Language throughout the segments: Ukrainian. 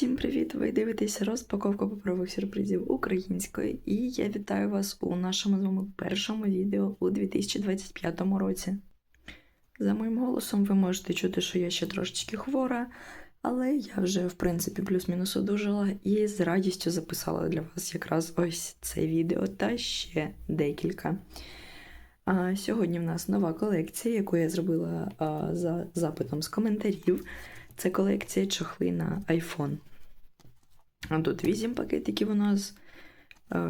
Всім привіт! Ви дивитеся розпаковку паперових сюрпризів українською, і я вітаю вас у нашому з вами першому відео у 2025 році. За моїм голосом ви можете чути, що я ще трошечки хвора, але я вже, в принципі, плюс-мінус одужала і з радістю записала для вас якраз ось це відео та ще декілька. А, сьогодні в нас нова колекція, яку я зробила а, за запитом з коментарів. Це колекція чохли на iPhone. А тут 8 пакетиків у нас.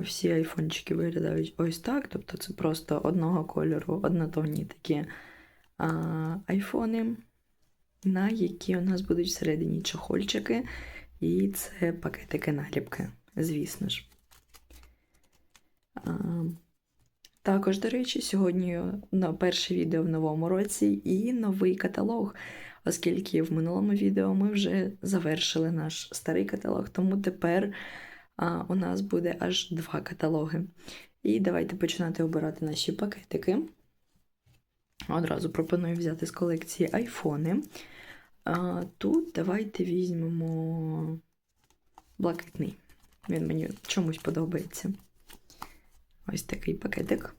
Всі айфончики виглядають ось так. Тобто це просто одного кольору, однотонні такі а, айфони, на які у нас будуть всередині чохольчики. І це пакетики наліпки, звісно ж. А, також, до речі, сьогодні перше відео в новому році і новий каталог, оскільки в минулому відео ми вже завершили наш старий каталог, тому тепер а, у нас буде аж два каталоги. І давайте починати обирати наші пакетики. Одразу пропоную взяти з колекції айфони. А, тут давайте візьмемо блакитний. Він мені чомусь подобається. Ось такий пакетик.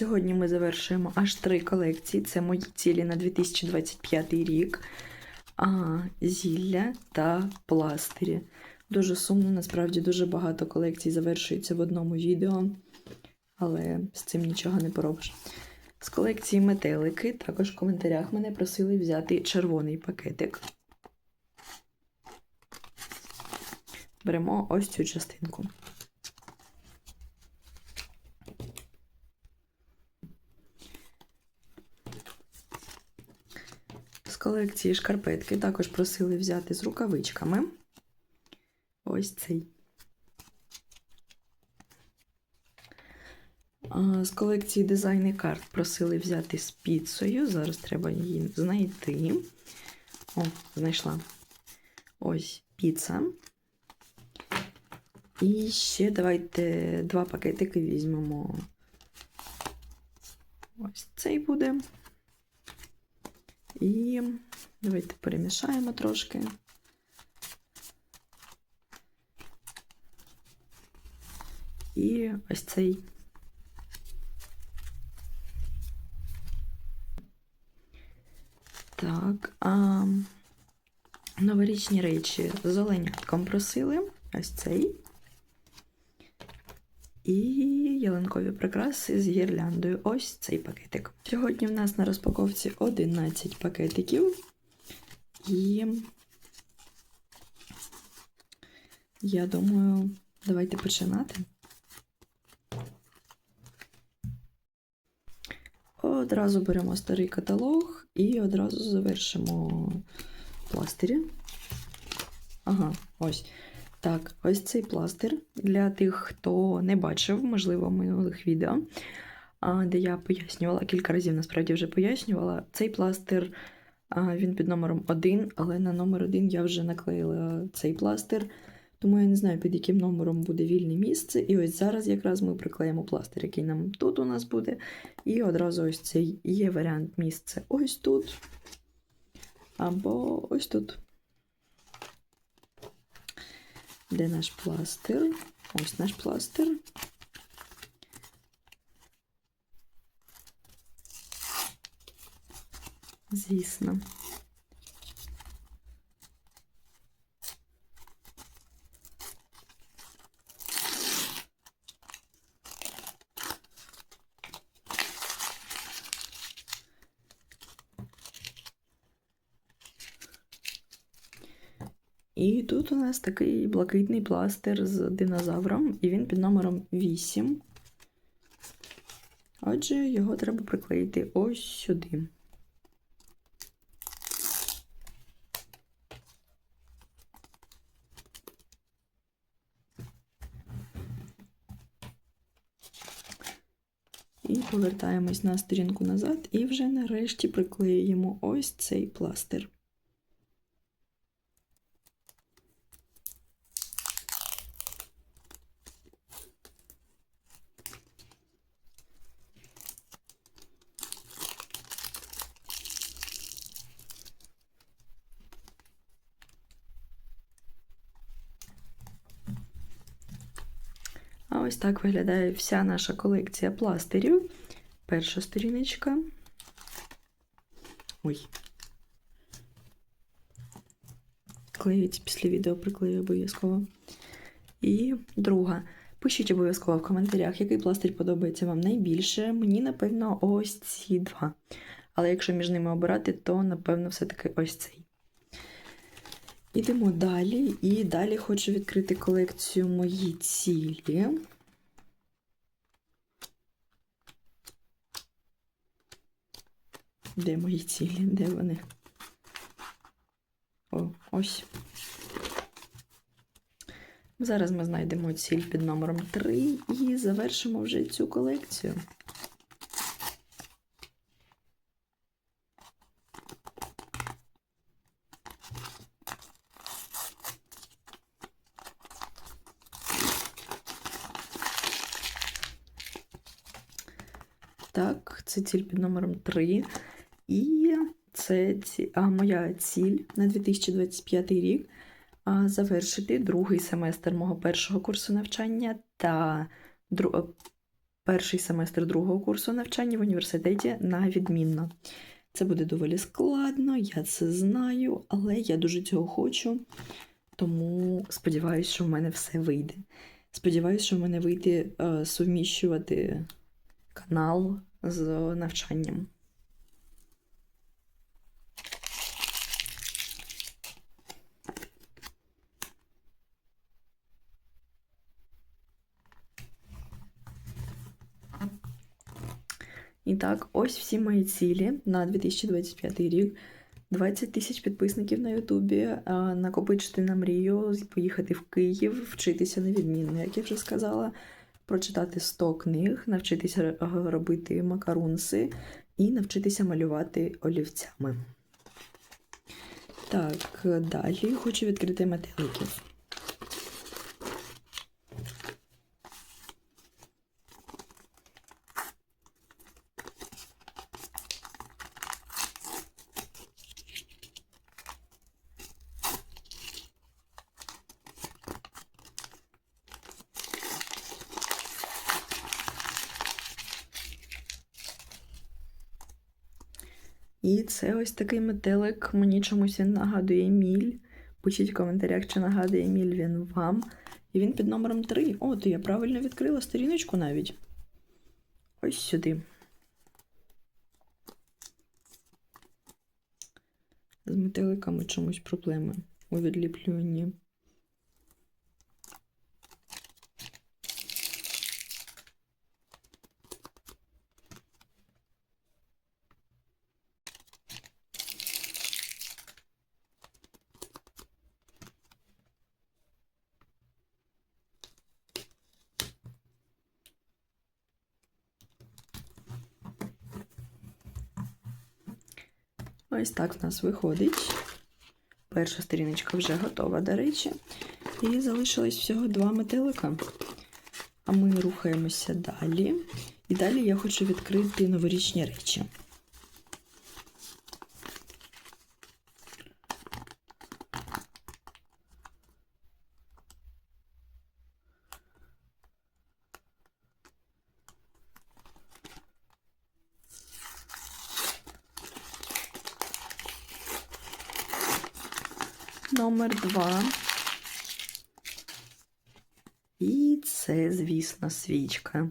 Сьогодні ми завершуємо аж три колекції. Це мої цілі на 2025 рік. А, Зілля та пластирі. Дуже сумно, насправді дуже багато колекцій завершується в одному відео, але з цим нічого не поробиш. З колекції метелики також в коментарях мене просили взяти червоний пакетик. Беремо ось цю частинку. Колекції шкарпетки також просили взяти з рукавичками. Ось цей. З колекції дизайни карт просили взяти з піцею. Зараз треба її знайти. О, знайшла. Ось піца. І ще давайте два пакетики візьмемо. Ось цей буде. І давайте перемішаємо трошки. І ось цей. Так, а новорічні речі з оленятком просили. Ось цей. І ялинкові прикраси з гірляндою. Ось цей пакетик. Сьогодні в нас на розпаковці 11 пакетиків. І я думаю, давайте починати. Одразу беремо старий каталог і одразу завершимо пластирі. Ага, ось. Так, ось цей пластир для тих, хто не бачив, можливо, минулих відео, де я пояснювала, кілька разів насправді вже пояснювала. Цей пластир він під номером 1, але на номер 1 я вже наклеїла цей пластир, тому я не знаю, під яким номером буде вільне місце. І ось зараз якраз ми приклеїмо пластир, який нам тут у нас буде. І одразу ось цей є варіант місця ось тут. Або ось тут. Де наш пластир? Ось наш пластир. Звісно. І тут у нас такий блакитний пластир з динозавром, і він під номером 8. Отже, його треба приклеїти ось сюди. І повертаємось на сторінку назад, і вже нарешті приклеюємо ось цей пластир. Ось так виглядає вся наша колекція пластирів. Перша сторіночка. Ой. Клеїть після відео приклею обов'язково. І друга. Пишіть обов'язково в коментарях, який пластир подобається вам найбільше. Мені, напевно, ось ці два. Але якщо між ними обирати, то, напевно, все-таки ось цей. Ідемо далі. І далі хочу відкрити колекцію мої цілі. Де мої цілі? Де вони? О, ось. Зараз ми знайдемо ціль під номером 3 і завершимо вже цю колекцію. Так, це ціль під номером 3. І це ці... а, моя ціль на 2025 рік а, завершити другий семестр мого першого курсу навчання та дру... перший семестр другого курсу навчання в університеті на відмінно. Це буде доволі складно, я це знаю, але я дуже цього хочу, тому сподіваюся, що в мене все вийде. Сподіваюся, що в мене вийде е, суміщувати канал з навчанням. І так, ось всі мої цілі на 2025 рік. 20 тисяч підписників на Ютубі, накопичити на мрію, поїхати в Київ, вчитися на відмінно, як я вже сказала, прочитати 100 книг, навчитися робити макарунси і навчитися малювати олівцями. Так, далі хочу відкрити метеликів. І це ось такий метелик. Мені чомусь він нагадує Еміль. Пишіть в коментарях, чи нагадує Еміль він вам. І він під номером 3. О, то я правильно відкрила сторіночку навіть. Ось сюди. З метеликами чомусь проблеми у відліплюванні. Ось так в нас виходить. Перша сторіночка вже готова, до речі. І залишилось всього два метелика. А ми рухаємося далі. І далі я хочу відкрити новорічні речі. Номер два. І це, звісно, свічка.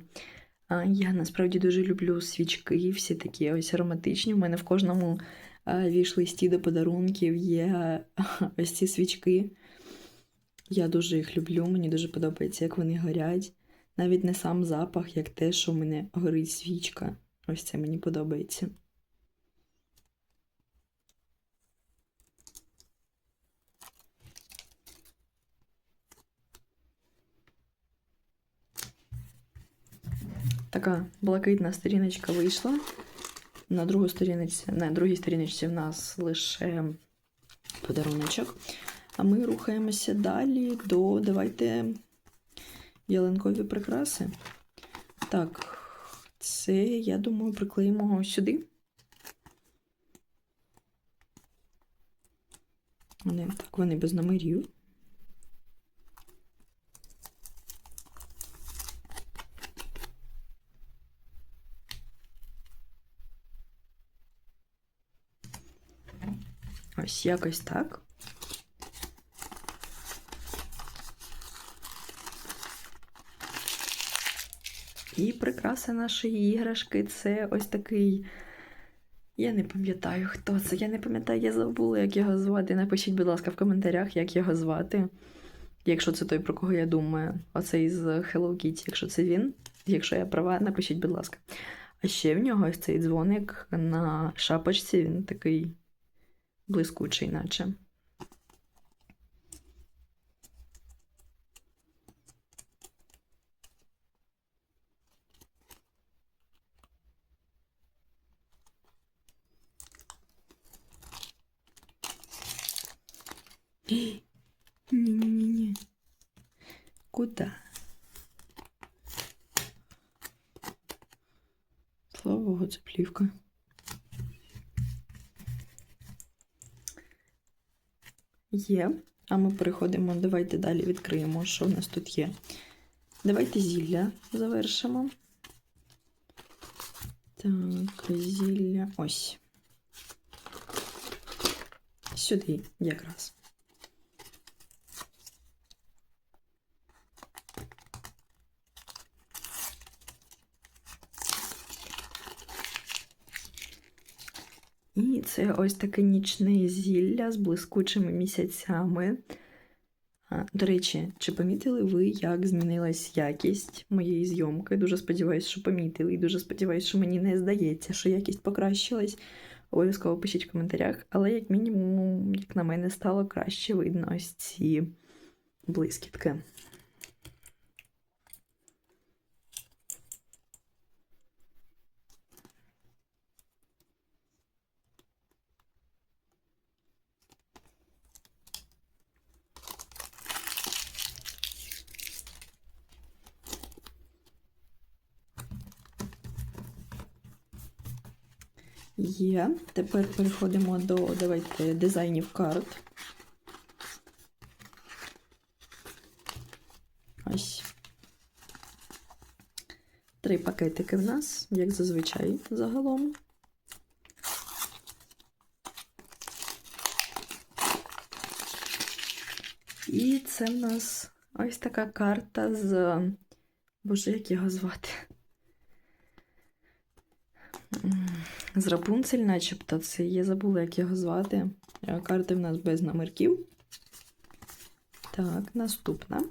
Я насправді дуже люблю свічки, всі такі ось ароматичні. У мене в кожному віш-листі до подарунків є ось ці свічки. Я дуже їх люблю, мені дуже подобається, як вони горять. Навіть не сам запах, як те, що в мене горить свічка. Ось це мені подобається. Така блакитна сторіночка вийшла. На другу сторіночці, на другій сторіночці в нас лише подаруночок. А ми рухаємося далі до давайте ялинкові прикраси. Так, це, я думаю, приклеїмо сюди. Вони так, вони без номерів. Ось якось так. І прикраса нашої іграшки це ось такий. Я не пам'ятаю, хто це. Я не пам'ятаю, я забула, як його звати. Напишіть, будь ласка, в коментарях, як його звати. Якщо це той, про кого я думаю, оцей з Hello Kitty, якщо це він. Якщо я права, напишіть, будь ласка. А ще в нього ось цей дзвоник на шапочці, він такий блискучий, наче. Ні-ні-ні. Куда? Слава Богу, це плівка. Є. А ми переходимо. Давайте далі відкриємо, що в нас тут є. Давайте зілля завершимо. Так, зілля. Ось. Сюди якраз. І це ось таке нічне зілля з блискучими місяцями. До речі, чи помітили ви, як змінилась якість моєї зйомки? Дуже сподіваюся, що помітили, і дуже сподіваюся, що мені не здається, що якість покращилась. Обов'язково пишіть в коментарях, але, як мінімум, як на мене, стало краще видно ось ці блискітки. Є. Тепер переходимо до давайте, дизайнів карт. Ось. Три пакетики в нас, як зазвичай, загалом. І це в нас ось така карта з. Боже, як його звати? З Рапунцель, начебто, це я забула, як його звати. Е, Карти в нас без номерків. Так, наступна.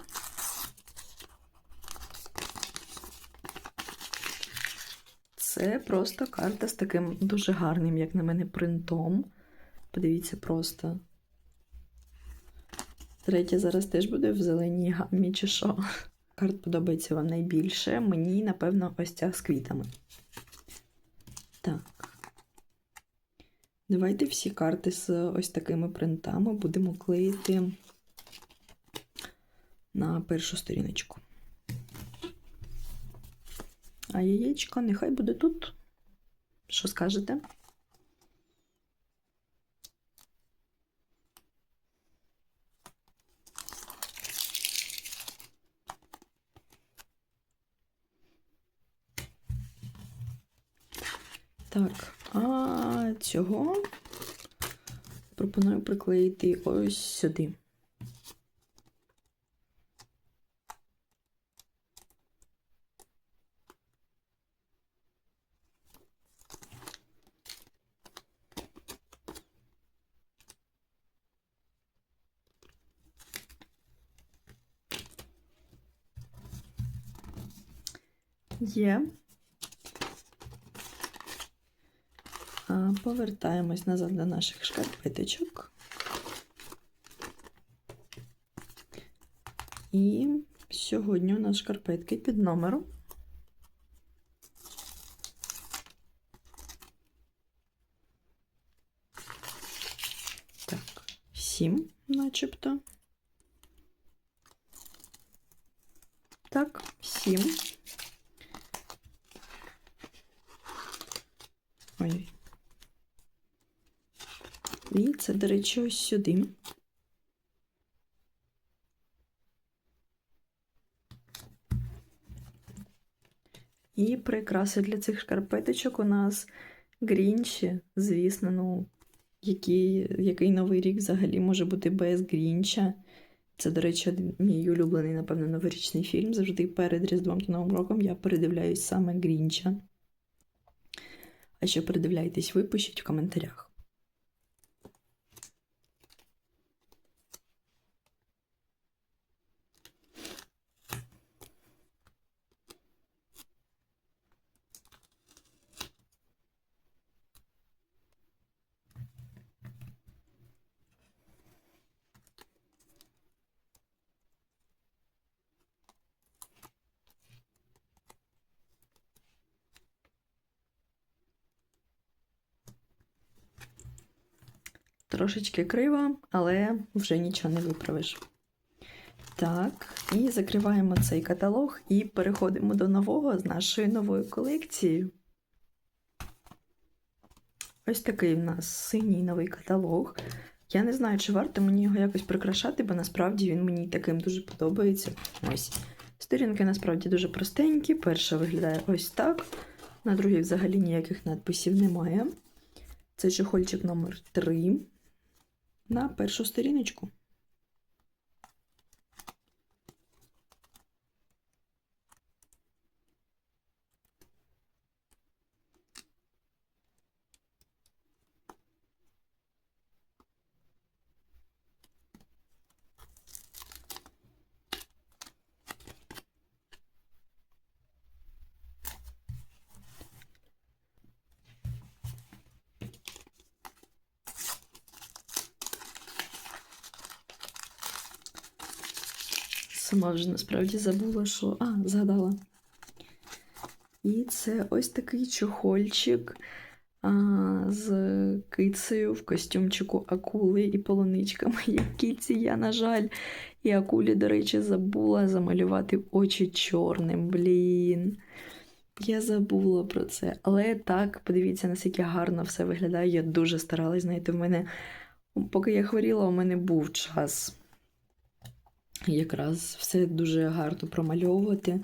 Це просто карта з таким дуже гарним, як на мене, принтом. Подивіться просто. Третя зараз теж буде в зеленій гаммі, чи що. Карт подобається вам найбільше. Мені, напевно, ось ця з квітами. Так. Давайте всі карти з ось такими принтами будемо клеїти на першу сторіночку. А яєчко нехай буде тут. Що скажете? Так, а цього пропоную приклеїти ось сюди. Є. Повертаємось назад до наших шкарпеточок. І сьогодні у нас шкарпетки під номером. Так, сім, начебто. Так, сім. Ой. І це, до речі, ось сюди. І прикраси для цих шкарпеточок у нас грінші, звісно, ну, який, який новий рік взагалі може бути без Грінча. Це, до речі, мій улюблений, напевно, новорічний фільм. Завжди перед Різдвом та Новим роком я передивляюсь саме Грінча. А що передивляєтесь ви, пишіть в коментарях. Трошечки криво, але вже нічого не виправиш. Так, і закриваємо цей каталог і переходимо до нового з нашою новою колекцією. Ось такий в нас синій новий каталог. Я не знаю, чи варто мені його якось прикрашати, бо насправді він мені таким дуже подобається. Ось. Сторінки насправді дуже простенькі. Перша виглядає ось так. На другій взагалі ніяких надписів немає. Це чехольчик номер 3 на першу сторіночку. Сама вже насправді забула, що. А, згадала. І це ось такий чохольчик а, з кицею в костюмчику акули і полуничками. Як кіці я, на жаль. І акулі, до речі, забула замалювати очі чорним. Блін. Я забула про це. Але так, подивіться, наскільки гарно все виглядає. Я дуже старалась знаєте, в мене, поки я хворіла, у мене був час якраз все дуже гарно промальовувати.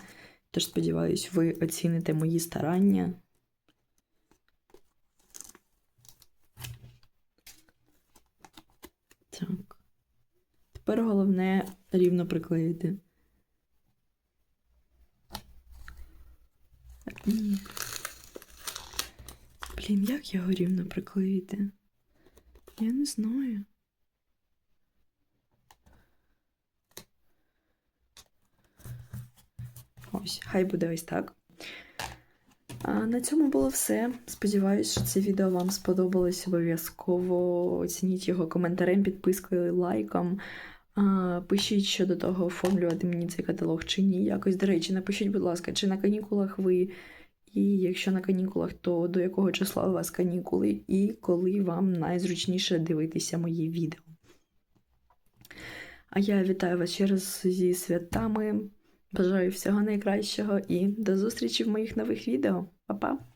Тож, сподіваюсь, ви оціните мої старання. Так. Тепер головне рівно приклеїти. Блін, як його рівно приклеїти? Я не знаю. Ось, хай буде ось так. А на цьому було все. Сподіваюсь, що це відео вам сподобалось. Обов'язково оцініть його коментарем, підпискою, лайком. А, Пишіть щодо того, оформлювати мені цей каталог чи ні. Якось, до речі, напишіть, будь ласка, чи на канікулах ви, і якщо на канікулах, то до якого числа у вас канікули, і коли вам найзручніше дивитися мої відео. А я вітаю вас ще раз зі святами. Бажаю всього найкращого і до зустрічі в моїх нових відео. Па-па!